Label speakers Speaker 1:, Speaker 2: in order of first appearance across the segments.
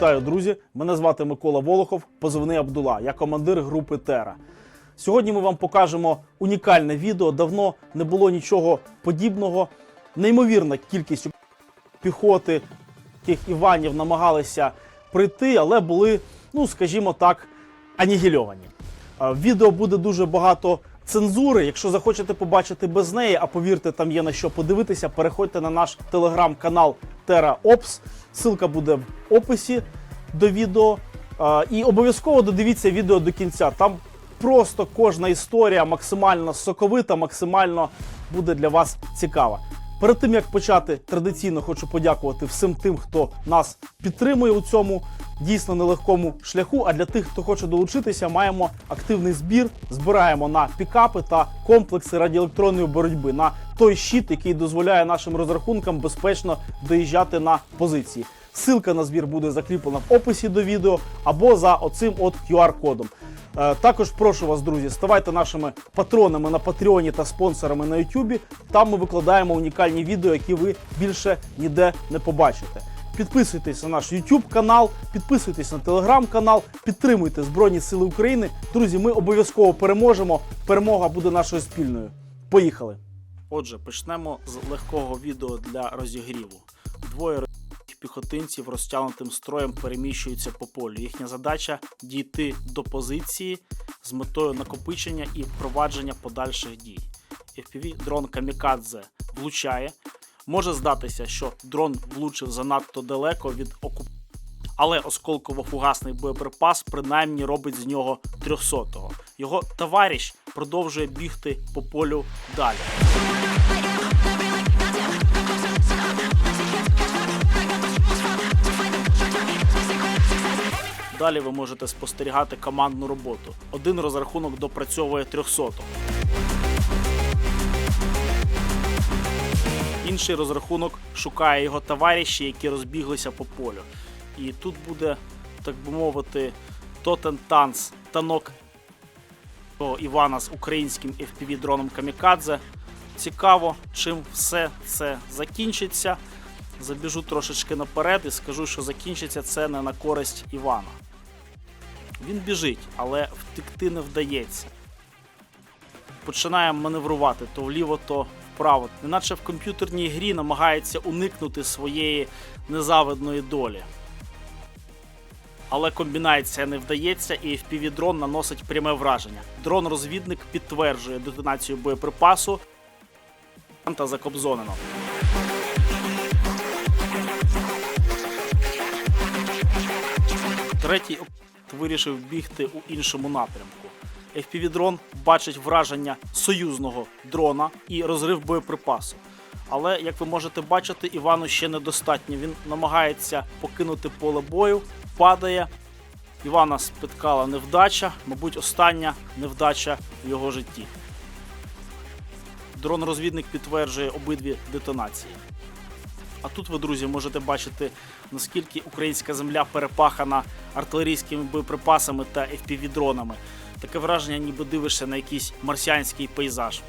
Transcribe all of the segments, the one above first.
Speaker 1: Вітаю, друзі! Мене звати Микола Волохов, позивний Абдула. Я командир групи Тера. Сьогодні ми вам покажемо унікальне відео. Давно не було нічого подібного. Неймовірна кількість піхоти, яких Іванів намагалися прийти, але були, ну скажімо так, анігільовані. Відео буде дуже багато цензури. Якщо захочете побачити без неї, а повірте, там є на що подивитися, переходьте на наш телеграм-канал TerraOps. Ссылка буде в описі до відео. І обов'язково додивіться відео до кінця. Там просто кожна історія максимально соковита, максимально буде для вас цікава. Перед тим як почати, традиційно хочу подякувати всім тим, хто нас підтримує у цьому дійсно нелегкому шляху. А для тих, хто хоче долучитися, маємо активний збір. Збираємо на пікапи та комплекси радіоелектронної боротьби на той щит, який дозволяє нашим розрахункам безпечно доїжджати на позиції. Ссылка на збір буде закріплена в описі до відео або за оцим от QR-кодом. Е, Також прошу вас, друзі, ставайте нашими патронами на Патреоні та спонсорами на Ютубі. Там ми викладаємо унікальні відео, які ви більше ніде не побачите. Підписуйтесь на наш YouTube канал, підписуйтесь на телеграм канал, підтримуйте Збройні Сили України. Друзі, ми обов'язково переможемо. Перемога буде нашою спільною. Поїхали! Отже, почнемо з легкого відео для розігріву. Двоє піхотинців розтягнутим строєм переміщуються по полю. Їхня задача дійти до позиції з метою накопичення і впровадження подальших дій. FPV дрон Камікадзе влучає. Може здатися, що дрон влучив занадто далеко від окуп... Але осколково-фугасний боєприпас принаймні робить з нього 300-го. Його товариш продовжує бігти по полю далі. Далі ви можете спостерігати командну роботу. Один розрахунок допрацьовує 300-го. Інший розрахунок шукає його товариші, які розбіглися по полю. І тут буде, так би мовити, тотен танц танок Івана з українським fpv дроном Камікадзе. Цікаво, чим все це закінчиться. Забіжу трошечки наперед і скажу, що закінчиться це не на користь Івана. Він біжить, але втекти не вдається. Починає маневрувати то вліво, то вправо. Неначе в комп'ютерній грі намагається уникнути своєї незавидної долі. Але комбінація не вдається, і FPV-дрон наносить пряме враження. Дрон-розвідник підтверджує детонацію боєприпасу та закобзонено. Третій вирішив бігти у іншому напрямку. FPV-дрон бачить враження союзного дрона і розрив боєприпасу. Але, як ви можете бачити, Івану ще недостатньо. Він намагається покинути поле бою, падає. Івана спіткала невдача, мабуть, остання невдача в його житті. Дрон-розвідник підтверджує обидві детонації. А тут ви, друзі, можете бачити, наскільки українська земля перепахана артилерійськими боєприпасами та FPV-дронами. Таке враження, ніби дивишся на якийсь марсіанський пейзаж.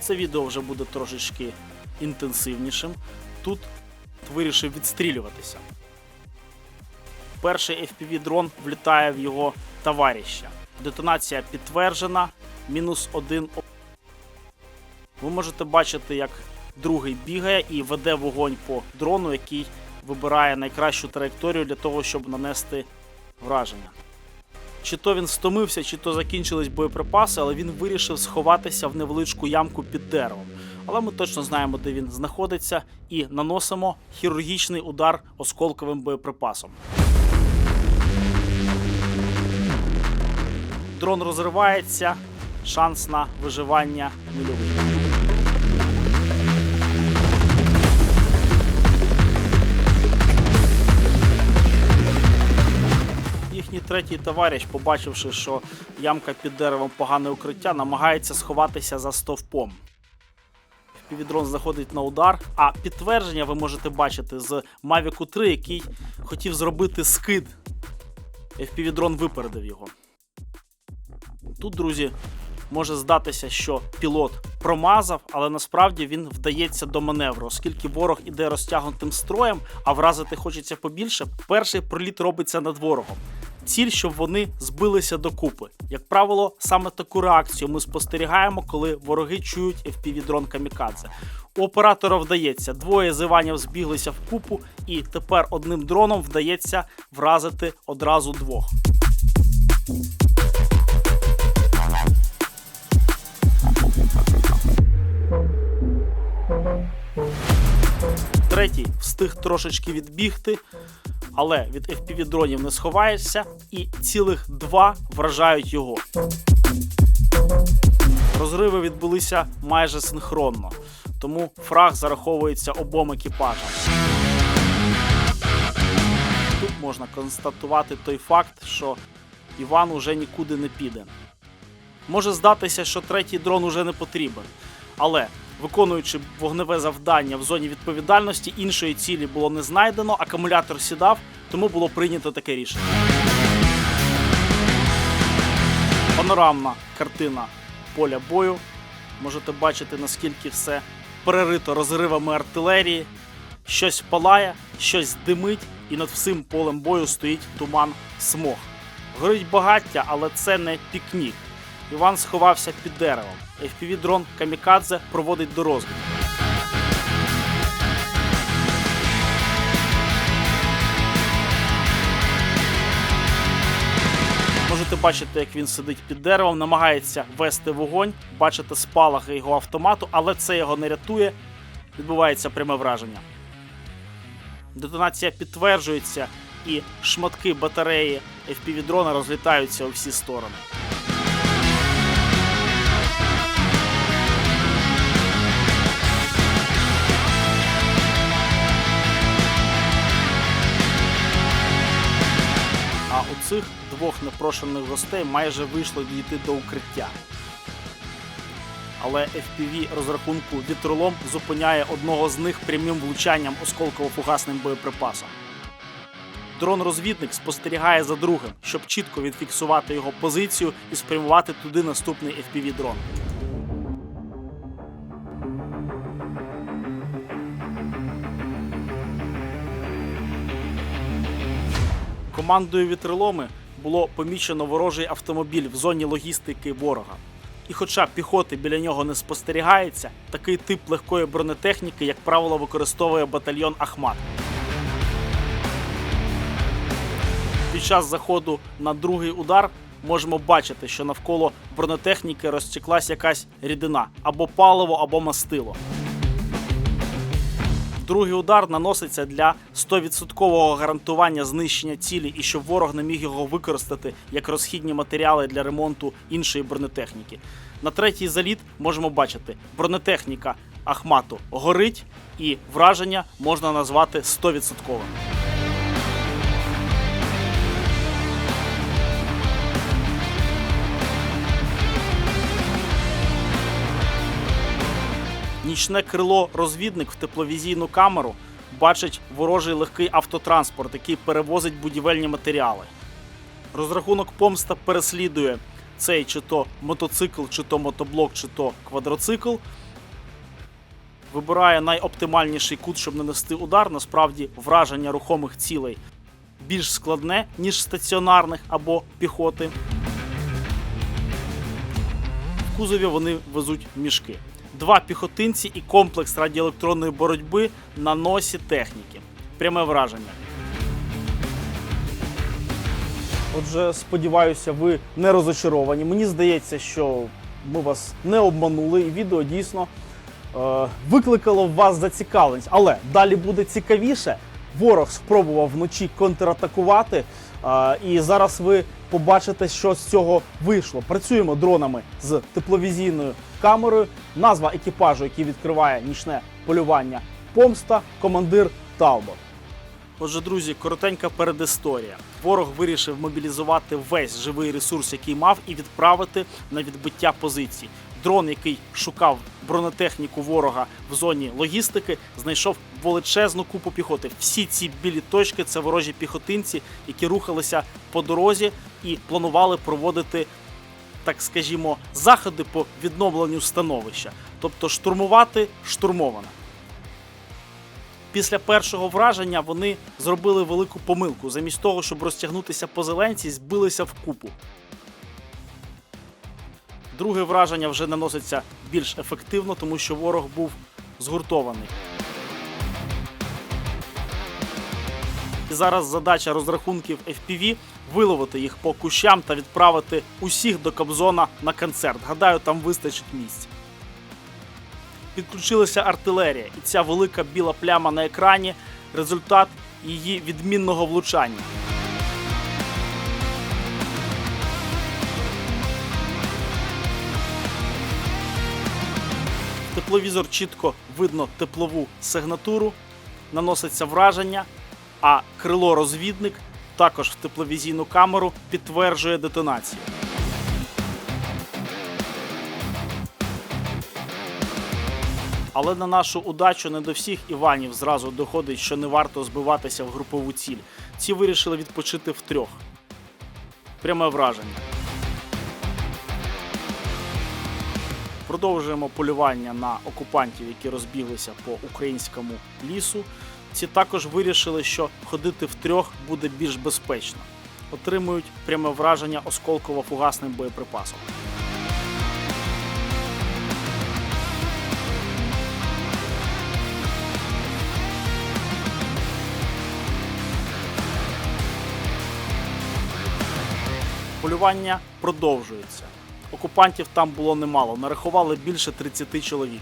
Speaker 1: Це відео вже буде трошечки інтенсивнішим. Тут вирішив відстрілюватися. Перший FPV-дрон влітає в його товариша. Детонація підтверджена. Мінус один. Ви можете бачити, як другий бігає і веде вогонь по дрону, який вибирає найкращу траєкторію для того, щоб нанести враження. Чи то він стомився, чи то закінчились боєприпаси, але він вирішив сховатися в невеличку ямку під деревом. Але ми точно знаємо, де він знаходиться, і наносимо хірургічний удар осколковим боєприпасом. Дрон розривається, шанс на виживання нульовий. Третій товариш, побачивши, що ямка під деревом погане укриття, намагається сховатися за стовпом. Півідрон заходить на удар, а підтвердження ви можете бачити з Mavic 3, який хотів зробити скид. FPV-дрон випередив його. Тут, друзі, може здатися, що пілот промазав, але насправді він вдається до маневру, оскільки ворог іде розтягнутим строєм, а вразити хочеться побільше. Перший проліт робиться над ворогом. Ціль, щоб вони збилися докупи. Як правило, саме таку реакцію ми спостерігаємо, коли вороги чують FPV-дрон Камікадзе. У оператора вдається двоє з Іванів збіглися в купу, і тепер одним дроном вдається вразити одразу двох. Третій встиг трошечки відбігти, але від FPV-дронів не сховаєшся, і цілих два вражають його. Розриви відбулися майже синхронно, тому фраг зараховується обом екіпажам. Тут можна констатувати той факт, що Іван уже нікуди не піде. Може здатися, що третій дрон уже не потрібен, але виконуючи вогневе завдання в зоні відповідальності, іншої цілі було не знайдено, акумулятор сідав, тому було прийнято таке рішення. Панорамна картина поля бою. Можете бачити, наскільки все перерито розривами артилерії. Щось палає, щось димить, і над всім полем бою стоїть туман смог. Горить багаття, але це не пікнік. Іван сховався під деревом. FPV-дрон Камікадзе проводить до розвідки. Можете бачити, як він сидить під деревом, намагається вести вогонь, бачите спалахи його автомату, але це його не рятує. Відбувається пряме враження. Детонація підтверджується, і шматки батареї FPV-дрона розлітаються у всі сторони. Цих двох непрошених гостей майже вийшло дійти до укриття. Але FPV розрахунку вітролом зупиняє одного з них прямим влучанням осколково-фугасним боєприпасом. Дрон-розвідник спостерігає за другим, щоб чітко відфіксувати його позицію і спрямувати туди наступний FPV-дрон. Командою вітроломи було помічено ворожий автомобіль в зоні логістики ворога. І хоча піхоти біля нього не спостерігається, такий тип легкої бронетехніки, як правило, використовує батальйон Ахмат. Під час заходу на другий удар можемо бачити, що навколо бронетехніки розтеклась якась рідина або паливо, або мастило. Другий удар наноситься для 100% гарантування знищення цілі і щоб ворог не міг його використати як розхідні матеріали для ремонту іншої бронетехніки. На третій заліт можемо бачити, бронетехніка Ахмату горить, і враження можна назвати 100%. Нічне крило розвідник в тепловізійну камеру бачить ворожий легкий автотранспорт, який перевозить будівельні матеріали. Розрахунок помста переслідує цей чи то мотоцикл, чи то мотоблок, чи то квадроцикл. Вибирає найоптимальніший кут, щоб нанести удар. Насправді враження рухомих цілей більш складне, ніж стаціонарних або піхоти. В кузові вони везуть мішки. Два піхотинці і комплекс радіоелектронної боротьби на носі техніки. Пряме враження. Отже, сподіваюся, ви не розочаровані. Мені здається, що ми вас не обманули, і відео дійсно е, викликало в вас зацікавленість. Але далі буде цікавіше. Ворог спробував вночі контратакувати, е, і зараз ви побачите, що з цього вийшло. Працюємо дронами з тепловізійною камерою. Назва екіпажу, який відкриває нічне полювання помста, командир Талбот. Отже, друзі, коротенька передісторія. Ворог вирішив мобілізувати весь живий ресурс, який мав, і відправити на відбиття позицій. Дрон, який шукав бронетехніку ворога в зоні логістики, знайшов величезну купу піхоти. Всі ці білі точки це ворожі піхотинці, які рухалися по дорозі і планували проводити так скажімо, заходи по відновленню становища, тобто штурмувати штурмоване. Після першого враження вони зробили велику помилку. Замість того, щоб розтягнутися по зеленці, збилися в купу. Друге враження вже наноситься більш ефективно, тому що ворог був згуртований. І зараз задача розрахунків FPV виловити їх по кущам та відправити усіх до Кобзона на концерт. Гадаю, там вистачить місць. Підключилася артилерія, і ця велика біла пляма на екрані результат її відмінного влучання. Тепловізор чітко видно теплову сигнатуру, наноситься враження, а крило-розвідник також в тепловізійну камеру підтверджує детонацію. Але на нашу удачу не до всіх Іванів зразу доходить, що не варто збиватися в групову ціль. Ці вирішили відпочити втрьох. Пряме враження. Продовжуємо полювання на окупантів, які розбіглися по українському лісу. Ці також вирішили, що ходити втрьох буде більш безпечно. Отримують пряме враження осколково-фугасним боєприпасом. Полювання продовжується. Окупантів там було немало, нарахували більше 30 чоловік.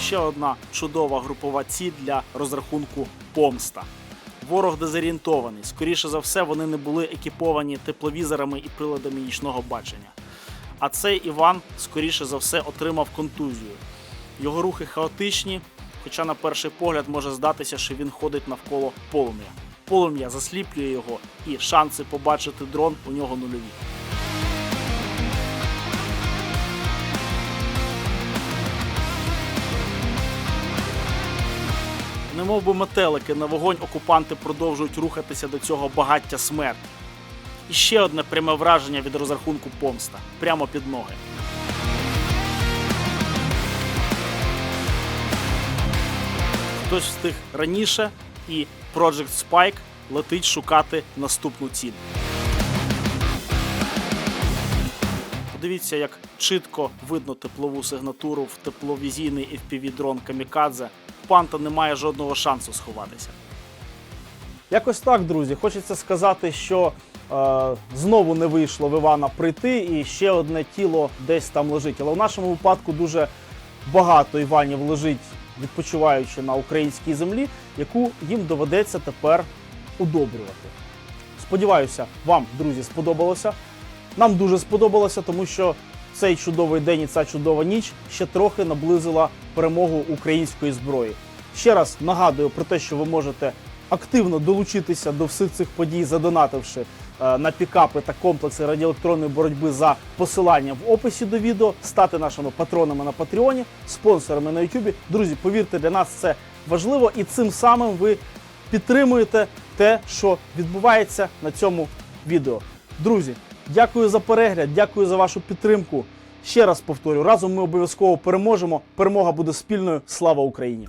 Speaker 1: Ще одна чудова групова ціль для розрахунку помста. Ворог дезорієнтований. Скоріше за все, вони не були екіповані тепловізорами і приладами нічного бачення. А цей Іван, скоріше за все, отримав контузію. Його рухи хаотичні, хоча на перший погляд може здатися, що він ходить навколо полум'я. Полум'я засліплює його, і шанси побачити дрон у нього нульові. Немов би метелики на вогонь окупанти продовжують рухатися до цього багаття смерті. І ще одне пряме враження від розрахунку помста прямо під ноги. Хтось встиг раніше, і Project Spike летить шукати наступну ціль. Подивіться, як чітко видно теплову сигнатуру в тепловізійний FPV-дрон Камікадзе. Панта не має жодного шансу сховатися. Якось так, друзі. Хочеться сказати, що е, знову не вийшло в Івана прийти, і ще одне тіло десь там лежить. Але в нашому випадку дуже багато Іванів лежить, відпочиваючи на українській землі, яку їм доведеться тепер удобрювати. Сподіваюся, вам, друзі, сподобалося. Нам дуже сподобалося, тому що цей чудовий день і ця чудова ніч ще трохи наблизила перемогу української зброї. Ще раз нагадую про те, що ви можете активно долучитися до всіх цих подій, задонативши на пікапи та комплекси радіоелектронної боротьби за посиланням в описі до відео, стати нашими патронами на Патреоні, спонсорами на Ютубі. Друзі, повірте, для нас це важливо, і цим самим ви підтримуєте те, що відбувається на цьому відео. Друзі, дякую за перегляд, дякую за вашу підтримку. Ще раз повторю, разом ми обов'язково переможемо. Перемога буде спільною. Слава Україні!